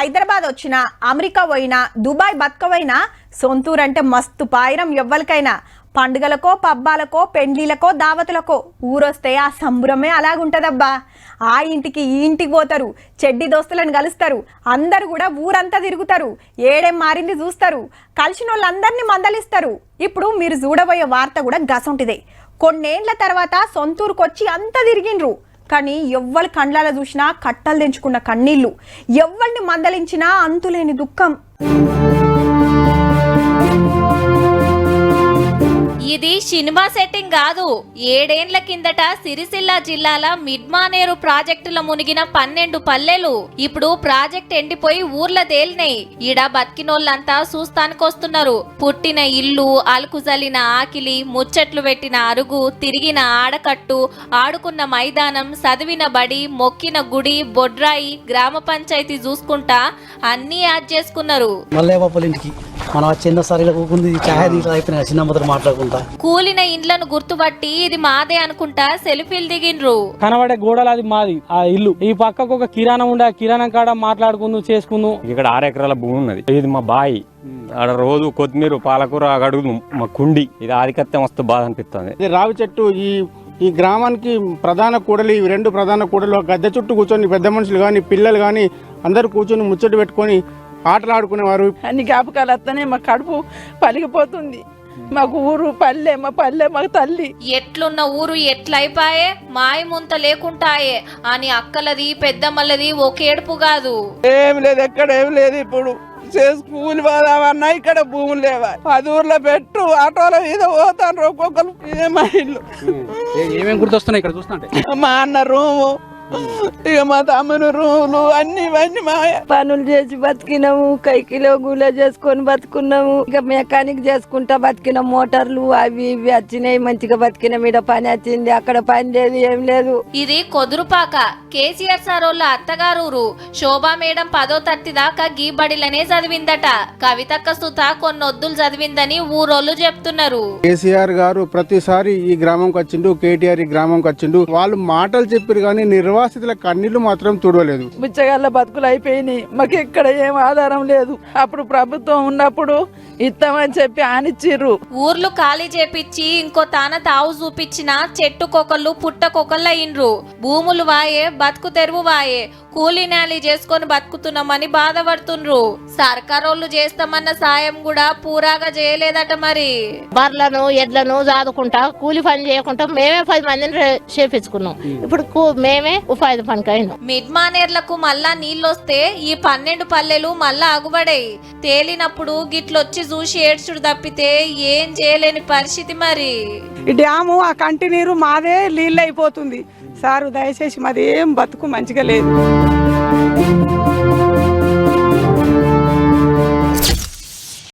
హైదరాబాద్ వచ్చినా అమెరికా పోయినా దుబాయ్ బతకవైనా సొంతూరు అంటే మస్తు పాయిరం ఎవ్వరికైనా. పండుగలకో పబ్బాలకో పెండ్లీలకో దావతులకో ఊరొస్తే ఆ సంబురమే అలాగుంటదబ్బా. ఆ ఇంటికి ఈ ఇంటికి పోతారు చెడ్డి దోస్తులను కలుస్తారు అందరు కూడా ఊరంతా తిరుగుతారు ఏడేం మారింది చూస్తారు కలిసిన వాళ్ళందరినీ మందలిస్తారు. ఇప్పుడు మీరు చూడబోయే వార్త కూడా గసంటిదే. కొన్నేళ్ళ తర్వాత సొంతూరుకొచ్చి అంతా తిరిగిండ్రు. కానీ ఎవ్వరి కండ్లాల చూసినా కట్టలు తెంచుకున్న కన్నీళ్ళు ఎవ్వరిని మందలించినా అంతులేని దుఃఖం. ఇది సినిమా సెట్టింగ్ కాదు. ఏడేండ్ల కిందట సిరిసిల్ల జిల్లాల మిడ్మానేరు ప్రాజెక్టుల మునిగిన పన్నెండు పల్లెలు. ఇప్పుడు ప్రాజెక్ట్ ఎండిపోయి ఊర్ల తేలినాయి. ఈడ బతికినోళ్ళంతా చూస్తానికొస్తున్నారు పుట్టిన ఇల్లు అలుకుజలిన ఆకిలి ముచ్చట్లు పెట్టిన అరుగు తిరిగిన ఆడకట్టు ఆడుకున్న మైదానం చదివిన బడి మొక్కిన గుడి బొడ్రాయి గ్రామ పంచాయతీ చూసుకుంటా అన్నీ యాడ్ చేసుకున్నారు. మల్లయ్య మనం చిన్న సరిగా కూకుంది ఛాయ్ నీళ్ళు అయిపోయినా చిన్న మాట్లాడుకుంటా కూలిన ఇండ్లను గుర్తుపట్టి ఇది మాదే అనుకుంటా సెల్ఫీలు దిగిండ్రు. కనబడే గోడలు అది మాది ఆ ఇల్లు. ఈ పక్కకు ఒక కిరాణం ఉండే ఆ కిరాణం కాడ మాట్లాడుకుందు చేసుకుందు. ఇక్కడ ఆరు ఎకరాల భూమి ఉన్నది. ఇది మా బాయి. ఆడ రోజు కొత్తిమీర పాలకూర అడుగు మా కుండి. ఇది ఆధికత్యం వస్తూ బాధ అనిపిస్తుంది. ఇది రావి చెట్టు. ఈ ఈ గ్రామానికి ప్రధాన కూడలి ఇవి రెండు ప్రధాన కూడలు గద్దె చుట్టూ కూర్చొని పెద్ద మనుషులు కానీ పిల్లలు కానీ అందరూ కూర్చొని ముచ్చట పెట్టుకొని ఆటలు ఆడుకునేవారు అన్ని జ్ఞాపకాలు వస్తానే మా కడుపు పలిగిపోతుంది. మాకు ఊరు పల్లె మా పల్లె మాకు తల్లి. ఎట్లున్న ఊరు ఎట్లయిపాయే? మాయ ముంత లేకుంటాయే. అని అక్కలది పెద్దమ్మలది ఒకేడుపు కాదు. ఏం లేదు ఎక్కడ ఏం లేదు ఇప్పుడు. చేసి కూలి పోదామన్నా ఇక్కడ భూములు లేవా? పది ఊర్లో పెట్టు ఆటోల మీద పోతాను ఒక్కొక్కరు. ఇదే మా ఇల్లు. ఏమేమి గుర్తొస్తున్నాయి ఇక్కడ చూస్తుంటే మా అన్న రూము ఇక మా తమ్ముని రూములు అన్ని ఇవన్నీ మాయ. పనులు చేసి బతికినాము కైకిలో గూల చేసుకొని బతుకున్నాము. ఇక మెకానిక్ చేసుకుంటా బతికిన మోటార్లు అవి ఇవి వచ్చినాయి మంచిగా బతికినాం. ఈడ పని వచ్చింది అక్కడ పని లేదు ఏం లేదు. ఇది కొదురుపాక. కేసీఆర్ సార్ వాళ్ళ అత్తగారూరు శోభా మేడం పదో తరగతి దాకా గీ బడిలనే చదివిందట. కవితక్క సుత కొన్నొద్దులు చదివిందని ఊరోళ్ళు చెప్తున్నారు. కేసీఆర్ గారు ప్రతిసారి ఈ గ్రామంకి వచ్చిండు కేటీఆర్ ఈ గ్రామంకి వచ్చిండు. వాళ్ళు మాటలు చెప్పారు కానీ నిర్వాసితుల కన్నీళ్ళు మాత్రం తుడవలేదు. బిచ్చగాళ్ళ బతుకులు అయిపోయినాయి. మాకు ఎక్కడ ఏం ఆధారం లేదు. అప్పుడు ప్రభుత్వం ఉన్నప్పుడు ఇస్తామని చెప్పి ఆనిచ్చిర్రు. ఊర్లు ఖాళీ చేపిచ్చి ఇంకో తాన తావు చూపించిన చెట్టుకొకళ్ళు పుట్టకొకళ్ళు అయిండ్రు భూములు వాయే బతుకు తెరువు వాయే. కూలీ నాలి చేసుకొని బతుకుతున్నామని బాధపడుతుండ్రు. సర్కారోళ్ళు చేస్తామన్న సాయం కూడా పూరాగా చేయలేదట మరి. బర్లను ఎడ్లను చాదుకుంటా కూలి పని చేయకుండా మేమే పది మందిని చేపించుకున్నాం. ఇప్పుడు కూ- మేమే ఉపాధి మిడ్ మానేర్లకు మళ్ళా నీళ్ళొస్తే ఈ పన్నెండు పల్లెలు మళ్ళా అగుబడాయి తేలినప్పుడు గిట్లొచ్చి చూసి ఏడ్చుడు తప్పితే ఏం చేయలేని పరిస్థితి మరి. ఈ డ్యాము ఆ కంటి నీరు మాదే నీళ్ళు అయిపోతుంది సారు దయచేసి మాది ఏం బతుకు మంచిగా లేదు.